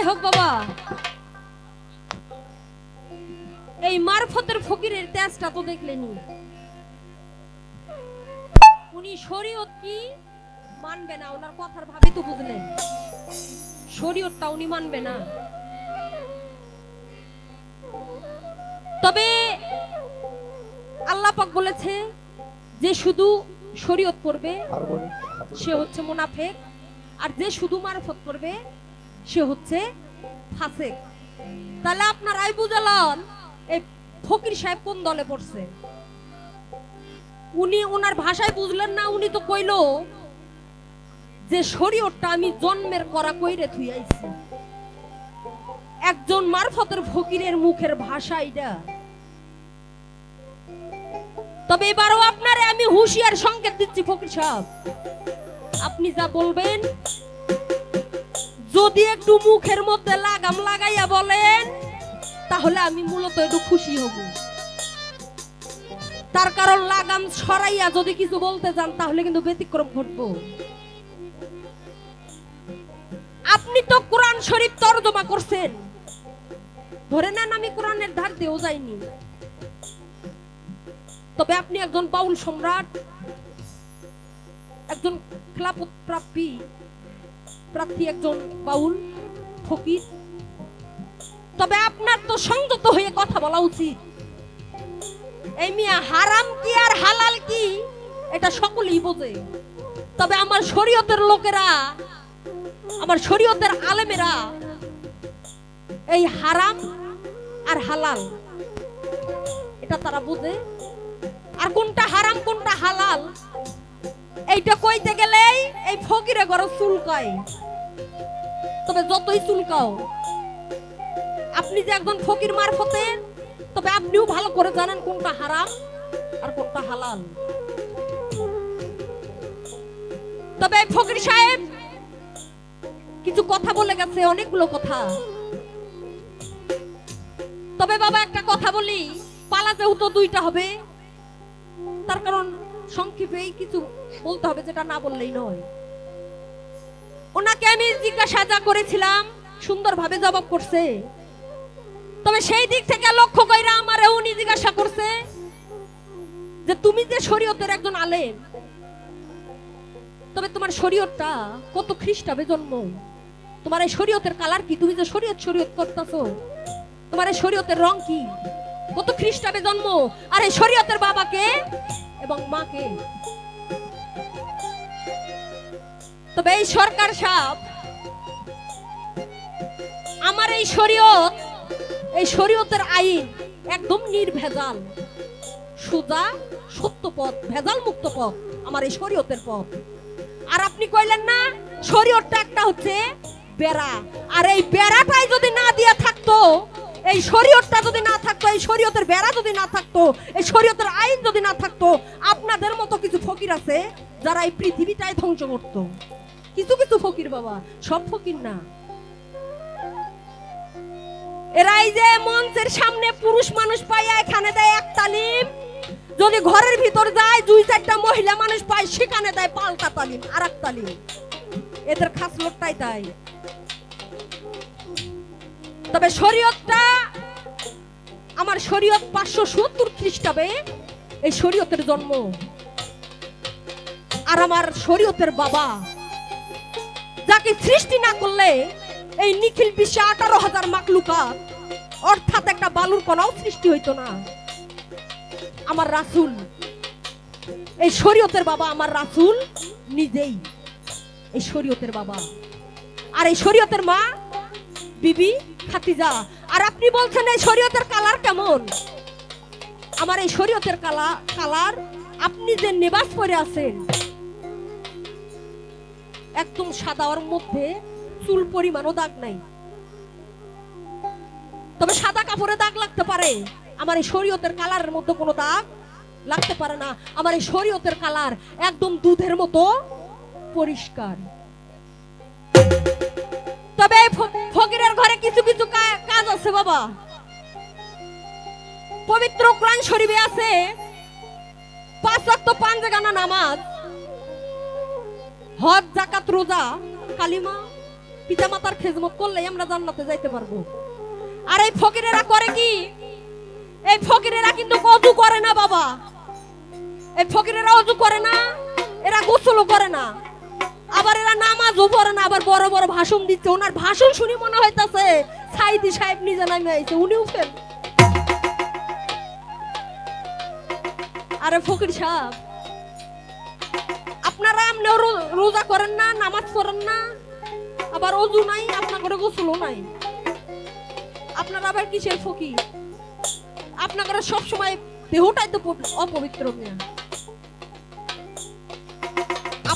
যাই হোক বাবা। এই মারফতের ফকিরের তেজটা তো দেখলেনি উনি শরীয়ত কি মানবে না? ওনার কথার ভাবে তো বুঝলেন। শরীয়তটা উনি মানবে না। তবে আল্লাহ পাক বলেছে যে শুধু শরীয়ত করবে সে হচ্ছে মুনাফেক। আর যে শুধু মারফত করবে সে হচ্ছে ফাসেক। তাহলে আপনারাই বুঝালেন এই ফকির সাহেব কোন দলে পড়ছে? উনি ওনার ভাষায় বুঝলেন না, উনি তো কইলো যে শরীয়তটা আমি জন্মের করা কইরে থুই আইছি। একজন মারফতের ফকিরের মুখের ভাষা এটা তবে এবারও আপনারে আমি হুঁশিয়ার সংকেত দিচ্ছি ফকির সাহেব। আপনি যা বলবেন যদি একটু মুখের মধ্যে লাগাম লাগাইয়া বলেন, তাহলে আমি মূলত একটু খুশি হব। তার কারণ লাগাম সরাইয়া যদি কিছু বলতে যান তাহলে কিন্তু ব্যতিক্রম ঘটবো। আপনি তো কোরআন শরীফ তর্জমা করছেন। ধরে নেন আমি কোরআনের ধার দিয়েও যাইনি। তবে আপনি একজন বাউল সম্রাট, একজন খেলাপত প্রাপ্তি। প্রার্থী একজন বাউল, ফকির। তবে আপনার তো সংযত হয়ে কথা বলা উচিত। এই মিয়া হারাম কি আর হালাল কি, এটা সকলেই বোঝে। তবে আমার শরীয়তের লোকেরা, আমার শরীয়তের আলেমেরা, এই হারাম আর হালাল, এটা তারা বোঝে। আর কোনটা হারাম, কোনটা হালাল এইটা কইতে গেলেই এই ফকিরে ঘর চুলকায় তবে যতই চুলকাও আপনি যে একজন ফকির মারফতে, তবে আপনিও ভালো করে জানেন কোনটা হারাম আর কোনটা হালাল। তবে ফকির সাহেব, কিছু কথা বলে গেছে, অনেকগুলো কথা। তবে বাবা একটা কথা বলি, পালা যেহেতু দুইটা হবে, তার কারণ সংক্ষেপেই কিছু বলতে হবে যেটা না বললেই নয়। ওনাকে আমি জিজ্ঞাসা যা করেছিলাম, সুন্দরভাবে জবাব করছে। তবে সেই দিক থেকে লক্ষ্য কইরা আমারে উনি জিজ্ঞাসা করছে যে, তুমি যে শরীয়তের একজন আলেম, তবে তোমার শরীয়তটা কত খ্রিস্টাবে জন্ম? তোমার এই শরীয়তের কালার কি? তুমি যে শরীয়ত শরীয়ত করতেছো, তোমার এই শরীয়তের রং কি? কত খ্রিস্টাবে জন্ম? আর এই শরীয়তের বাবাকে এবং মাকে। তবে এই সরকার সাহেব, আমার এই শরীয়ত, এই শরীয়তের আইন একদম নির্ভেজাল। সুজা সত্য পথ, ভেজাল মুক্ত পথ, আমার এই শরীয়তের পথ। আর আপনি কইলেন না, শরীয়তটা একটা হচ্ছে বেড়া। আর এই বেড়াটাই যদি না দিয়ে থাকতো এই শরীয়তটা যদি না থাকতো, এই শরীয়তের বেড়া যদি না থাকতো, এই শরীয়তের আইন যদি না থাকতো, আপনাদের মতো কিছু ফকির আছে যারা এই পৃথিবীটাই ধ্বংস করত? কিছু কিছু ফকির বাবা, সব ফকির না। এরাই যে মঞ্চের সামনে পুরুষ মানুষ পাইয়া এখানে দেয় এক তালিম, যদি ঘরের ভিতর যায়, দুই চারটা মহিলা মানুষ পায়, সেখানে দেয় পাল্টা তালিম আর এক তালিম। এদের খাসলতটাই তাই। তবে শরীয়তটা, আমার শরীয়ত পাঁচশো সত্তর খ্রিস্টাবে এই শরীয়তের জন্ম। আর আমার শরীয়তের বাবা, যাকে সৃষ্টি না করলে এই নিখিল বিশ্বে আঠারো হাজার মাকলুকা অর্থাৎ একটা বালুর কণাও সৃষ্টি হইতো না। আমার রাসুল, এই শরীয়তের বাবা আমার রাসুল নিজেই। এই শরীয়তের বাবা। আর এই শরীয়তের মা বিবি, খাতিজা, আর আপনি বলছেন এই শরীয়তের কালার কেমন? আমার এই শরীয়তের কালা, কালার, আপনি যে নেবাস পরে আছেন, একদম সাদা ওর মধ্যে চুল পরিমাণও দাগ নাই। তবে সাদা কাপড়ে দাগ লাগতে পারে। আমার এই শরীয়তের কালারের মধ্যে কোনো দাগ লাগতে পারে না। আমার এই শরীয়তের কালার একদম দুধের মতো পরিষ্কার। তবে ফকিরের ঘরে কিছু কিছু কাজ আছে, বাবা। পবিত্র কোরআন শরীফে আছে, পাঁচ ওয়াক্ত পাঞ্জাগানা নামাজ, হজ জাকাত রোজা, কালিমা, পিতামাতার খেজমত করলেই আমরা জান্নাতে যাইতে পারব। আর এই ফকিরেরা করে কি? এই ফকিরেরা কিন্তু অজু করে না, বাবা। এই ফকিরেরা অজু করে না, এরা গোসলও করে না। আবার এরা নামাজও পড়ে না, আবার বড় বড় ভাষণ দিচ্ছে। ওনার ভাষণ শুনি মনে হইতাছে, সাইদি সাহেব নিজে নামে আইছে উনিও ফেল আরে ফকির সাহেব, আপনারা এমনিও রোজা করেন না, নামাজ পড়েন না? আবার অজু নাই, আপনার ঘরে গোসলও নাই। আপনারা আবার কিসের ফকির? আপনার ঘরে সবসময় দেহটাই তো পব- অপবিত্র মিয়া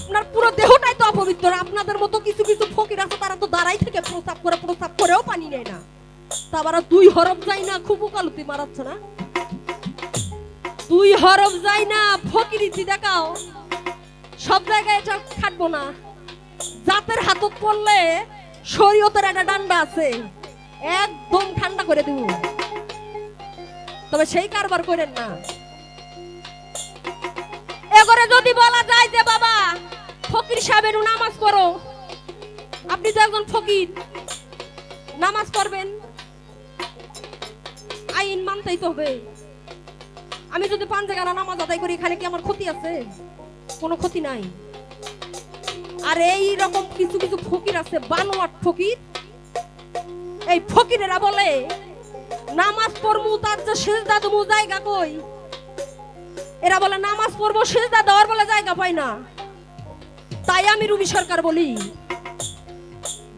আপনার পুরো দেহটাই তো অপবিত্র, আপনাদের মতো কিছু কিছু ফকির আছে, তারা তো দাঁড়াই থেকে প্রস্তাব করে প্রস্তাব করেও পানি নেয় না। তা আবার দুই হরফ যাই না, খুব উকালতি মারাচ্ছে না? দুই হরফ যাই না ফকিরিতি দেখাও। সব জায়গায় এটা খাটবো না। জাতের হাতত পড়লে শরীয়তের একটা ডান্ডা আছে, একদম ঠান্ডা করে দিব। তবে সেই কারবার করেন না। এগরে যদি বলা যায় যে, বাবা ফকির সাহেবের নামাজ পড়ো। আপনি তো একজন ফকির। নামাজ পড়বেন। আইন মানতেই তো হবে। আমি যদি পাঁচ জায়গা নামাজ আদায় করি, এখানে কি আমার ক্ষতি আছে? কোনো ক্ষতি নাই। আর এই রকম কিছু কিছু ফকির আছে, বানোয়াট ফকির। এই ফকিরেরা বলে, নামাজ পড়মু তার যে সেজদা দেবো জায়গা কই? এরা বলে, নামাজ পড়ব, সেজদা দেওয়ার বলে জায়গা পাই না। তাই আমি রুবি সরকার বলি,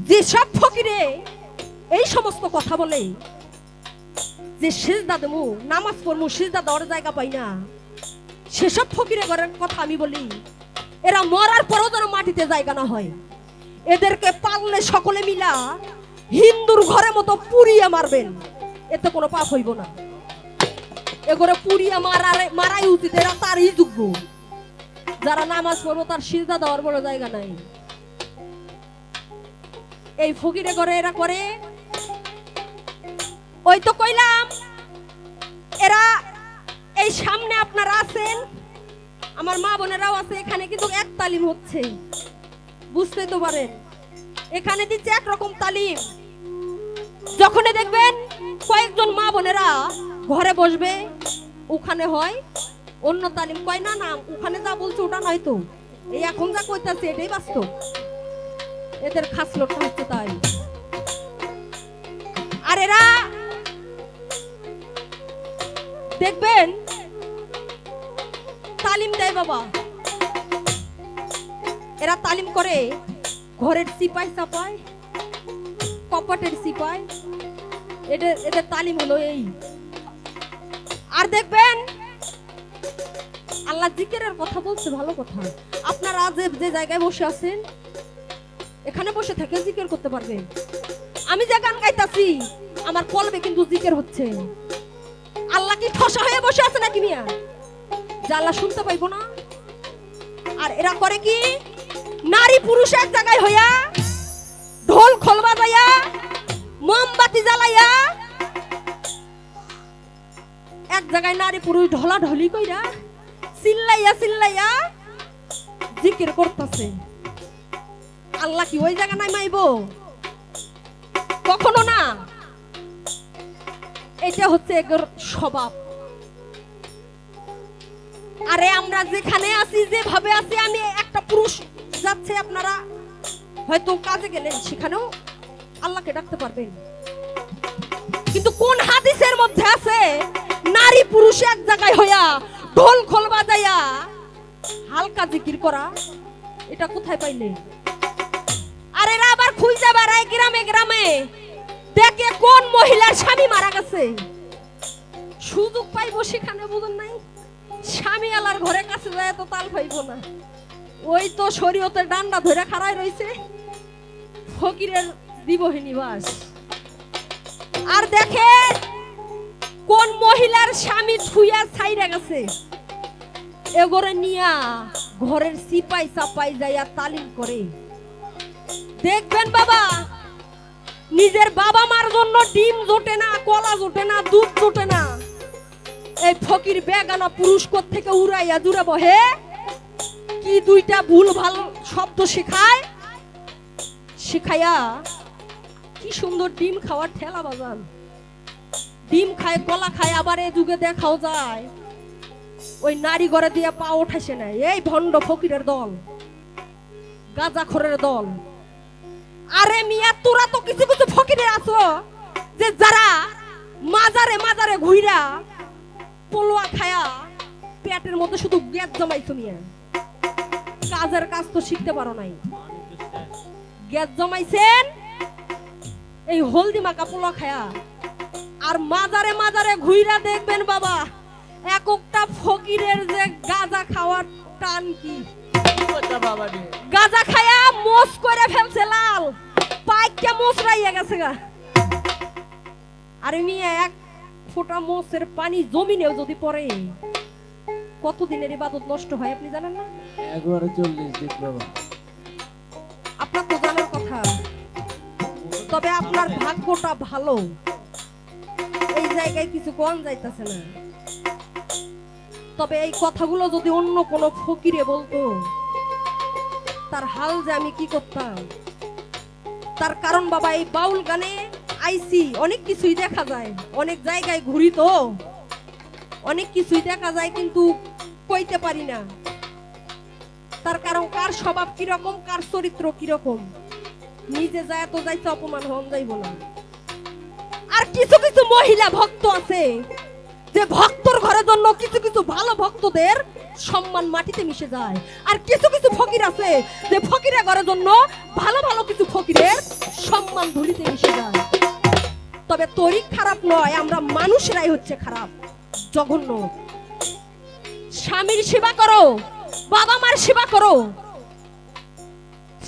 যে সব ফকিরে এই সমস্ত কথা বলে, যে সেজদা দেবো, নামাজ পড়ব, সেজদা দেওয়ার জায়গা পাই না, সেসব ফকিরে ঘরের কথা আমি বলি, এরা মরার পরও যেন মাটিতে জায়গা না হয়। এদেরকে পাললে সকলে মিলা হিন্দুর ঘরে মতো পুড়িয়ে মারবেন, এতে কোনো পাপ হইব না। এগুলো পুড়িয়ে মারার মারাই উচিত, এরা তারই যোগ্য। যারা নামাজ পড়ব, তার সিজদা দেওয়ার বড় জায়গা নাই। এই ফকিরে করে এরা করে, ওই তো কইলাম, এরা এই সামনে আপনারা আছেন, আমার মা বোনেরাও আছে, এখানে কিন্তু এক তালিম হচ্ছে। বুঝতে তো পারেন, এখানে দিচ্ছে একরকম তালিম। যখনই দেখবেন কয়েকজন মা বোনেরা ঘরে বসবে, ওখানে হয় অন্য তালিম কয়, না না, ওখানে যা বলছে ওটা নয় তো। এই এখন যা কইতাছে এটাই বাস্তব। এদের খাসলটা হচ্ছে তাই। আর এরা দেখবেন, তালিম দেয় বাবা। এরা তালিম করে, ঘরের সিপাই সাপাই কপাটের সিপাই। এদের এদের তালিম হলো এই। আর দেখবেন আল্লাহ জিকিরের কথা বলছে, ভালো কথা। আপনারা যে যে জায়গায় বসে আছেন, এখানে বসে থেকে জিকির করতে পারবেন। আমি যে গান গাইতাছি, আমার কলবে কিন্তু জিকির হচ্ছে। আল্লাহ কি ঠসা হয়ে বসে আছে নাকি মিয়া? যে আল্লাহ শুনতে পাইবো না। আর এরা করে কি? নারী পুরুষ এক জায়গায় হইয়া, ঢোল খোল বাজাইয়া, মোমবাতি জ্বালাইয়া, এক জায়গায় নারী পুরুষ ঢলা ঢলি কইরা জিকির করতেছে। আল্লাহ কি ওই জায়গা নাই মাইব? কখনো না। এটা হচ্ছে স্বভাব। আরে আমরা যেখানে আছি, যেভাবে আছি, আমি একটা পুরুষ যাচ্ছে আপনারা হয়তো কাজে গেলেন, সেখানেও আল্লাহকে ডাকতে পারবেন। কিন্তু কোন হাদিসের মধ্যে আছে, নারী পুরুষ এক জায়গায় হইয়া ঢোল খোল বাজাইয়া হালকা জিকির করা, এটা কোথায় পাইলে? আর এরা আবার খুঁজে বেড়ায় গ্রামে গ্রামে। দেখে কোন মহিলার স্বামী মারা গেছে? সুযোগ পাইবো সেখানে বুঝুন নাই? স্বামী আলার ঘরে কাছে যায় তো তাল পাইবো না। ওই তো শরীয়তের ডান্ডা ধরে খাড়ায় রইছে। ফকিরের দিবহে নিবাস। আর দেখে কোন মহিলার স্বামী ছুইয়া ছাইরা গেছে? এগোরে নিয়া ঘরের সিপাই চাপাই যাইয়া তালিম করে। দেখবেন বাবা, নিজের বাবা মার জন্য ডিম জোটে না, কলা জোটে না, দুধ জোটে না। এই ফকির বেগানা পুরুষ থেকে উড়াইয়া জুড়ে বহে? কি দুইটা ভুল ভালো শব্দ শেখায়? শিখাইয়া কি সুন্দর ডিম খাওয়ার ঠেলা বাজান। ডিম খায়, কলা খায়, আবার এ যুগে দেখাও যায়। ওই নারী ঘরে দিয়ে পা ওঠাইছে না। এই ভণ্ড ফকিরের দল, গাঁজাখরের দল। আরে মিয়া, তোরা তো কিছু কিছু ফকিরের আছো যে যারা মাজারে মাজারে ঘুইরা পোলোয়া খায়া পেটের মধ্যে শুধু গ্যাস জমাইছো মিয়া। কাজের কাজ তো শিখতে পারো নাই। গ্যাস জমাইছেন, এই হলদি মাকা পোলা খায়া আর মাজারে মাজারে ঘুইরা দেখবেন বাবা এক একটা ফকিরের যে গাজা খাওয়ার টান কি? গাজা খায়া মোস করে ফেলছে লাল পাইকা মোস রাইয়া গেছে গা। আরে মিয়া এক ফোঁটা মোসের পানি জমিনেও যদি পড়ে কতদিনের ইবাদত নষ্ট হয় আপনি জানেন না? একবারে চল্লিশ দিন বাবা। আপনার তো জানার কথা। তবে আপনার ভাগ্যটা ভালো। এই জায়গায় কিছু কম যাইতেছে না। তবে এই কথাগুলো যদি অন্য কোনো ফকিরে বলতো, তার হাল যে আমি কি করতাম? তার কারণ বাবা, এই বাউল গানে আইসি, অনেক কিছুই দেখা যায়। অনেক জায়গায় ঘুরি তো। অনেক কিছুই দেখা যায় কিন্তু কইতে পারি না। তার কারণ কার স্বভাব কীরকম, কার চরিত্র কীরকম? নিজে যায় তো যাইতে অপমান হন যাইব না। আর কিছু কিছু মহিলা ভক্ত আছে। যে ভক্তর ঘরের জন্য কিছু কিছু ভালো ভক্তদের সম্মান মাটিতে মিশে যায়। আর কিছু কিছু ফকির আছে যে ফকিরের ঘরের জন্য ভালো ভালো কিছু ফকিরের সম্মান ধুলিতে মিশে যায়। তবে তরিক খারাপ নয়, আমরা মানুষরাই হচ্ছে খারাপ, জঘন্য। স্বামীর সেবা করো বাবা মার সেবা করো।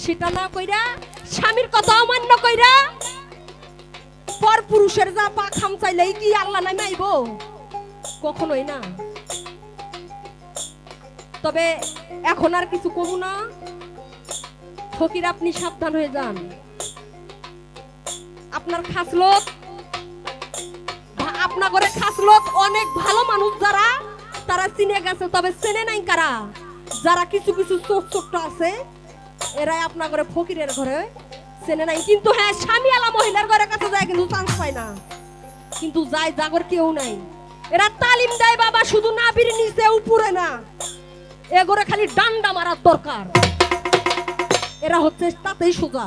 সেটা না কইরা স্বামীর কথা অমান্য কইরা পর পুরুষের যা পা খাম চাইলেই কি আল্লাহ নাই মাইব? কখনোই না। তবে এখন আর কিছু কমু না। ফকির, আপনি সাবধান হয়ে যান। আপনার খাসলত ভা- আপনার ঘরে খাসলত অনেক ভালো মানুষ যারা, তারা চিনে গেছে, তবে চেনে নাই কারা? যারা কিছু কিছু চোখ ছোট্ট আছে, এরাই আপনার ঘরে ফকিরের ঘরে চেনে নাই? কিন্তু হ্যাঁ স্বামী আলা মহিলার ঘরে কাছে যায় কিন্তু চান্স পায় না। কিন্তু যায় জাগর কেউ নাই। এরা তালিম দেয় বাবা, শুধু নাবির নিচে, উপরে না। এ ঘরে খালি ডান্ডা মারার দরকার। এরা হচ্ছে তাতেই সোজা।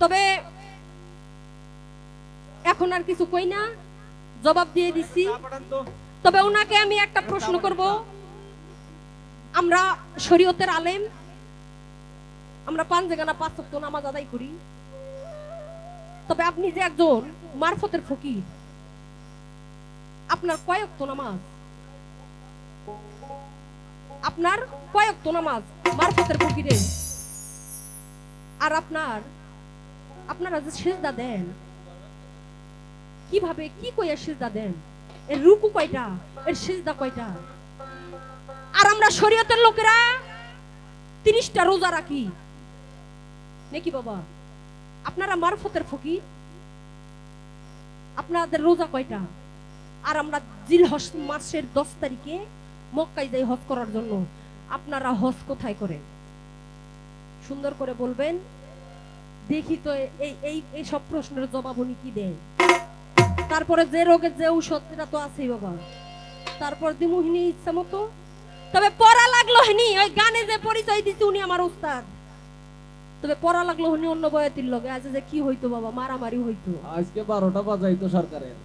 তবে এখন আর কিছু কই না। জবাব দিয়ে দিছি। তবে ওনাকে আমি একটা প্রশ্ন করব। আমরা শরীয়তের আলেম। আমরা পাঁচ জায়গা পাঁচ সপ্তাহ নামাজ আদায় করি। তবে আপনি যে একজন মারফতের ফকির, আপনার কয়েকত নামাজ? আপনার কয়েকত নামাজ মারফতের ফকিরে? আর আপনার, আপনারা যে সেজদা দেন, কীভাবে, কি কইয়া সেজদা দেন? এর রুকু কয়টা? এর সেজদা কয়টা? আর আমরা শরীয়তের লোকেরা তিরিশটা রোজা রাখি। নাকি বাবা? আপনারা মারফতের ফকির। আপনাদের রোজা কয়টা? আর আমরা জিল হস মাসের দশ তারিখে মক্কায় যাই হজ করার জন্য। আপনারা হজ কোথায় করেন? সুন্দর করে বলবেন। দেখি তো এই এই এই সব প্রশ্নের জবাব উনি কি দেয় তারপরে যে রোগের যে ঔষধ সেটা তো আছেই বাবা। তারপর দিমুহিনী ইচ্ছা মতো। তবে পড়া লাগল হেনি, ওই গানে যে পরিচয় দিচ্ছে উনি আমার উস্তাদ তবে পড়া লাগল হনি অন্য বয়তির লগে। আজ যে কি হইতো বাবা মারামারি হইতো। আজকে বারোটা বাজাইতো সরকারের।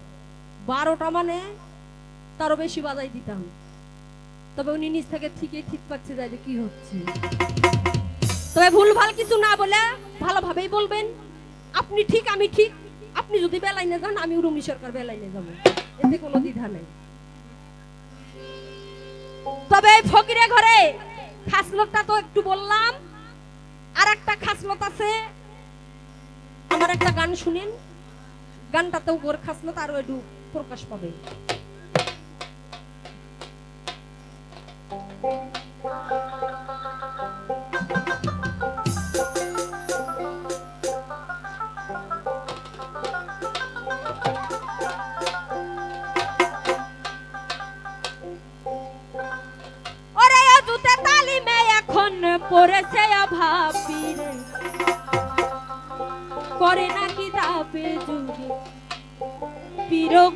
বারোটা মানে তারও বেশি বাজাই দিতাম। তবে উনি নিজ থেকে ঠিকই ঠিক পাচ্ছে যায় যে কি হচ্ছে। তবে ভুল ভালো কিছু না বলে ভালোভাবেই বলবেন। আপনি ঠিক আমি ঠিক। আপনি যদি বেলাইনে যান আমি উরুমি সরকার বেলাই না যাব। এতে কোনো দ্বিধা নেই। তবে ফকিরে ঘরে খাসলতটা তো একটু বললাম আর একটা খাসলত আছে। আমার একটা গান শুনেন। গানটাতেও গোর খাসলত আরও একটু প্রকাশ পাবে।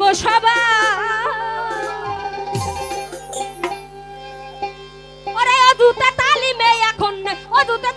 পিরোগ ওরে অদূতে তালিমে এখন অদূতে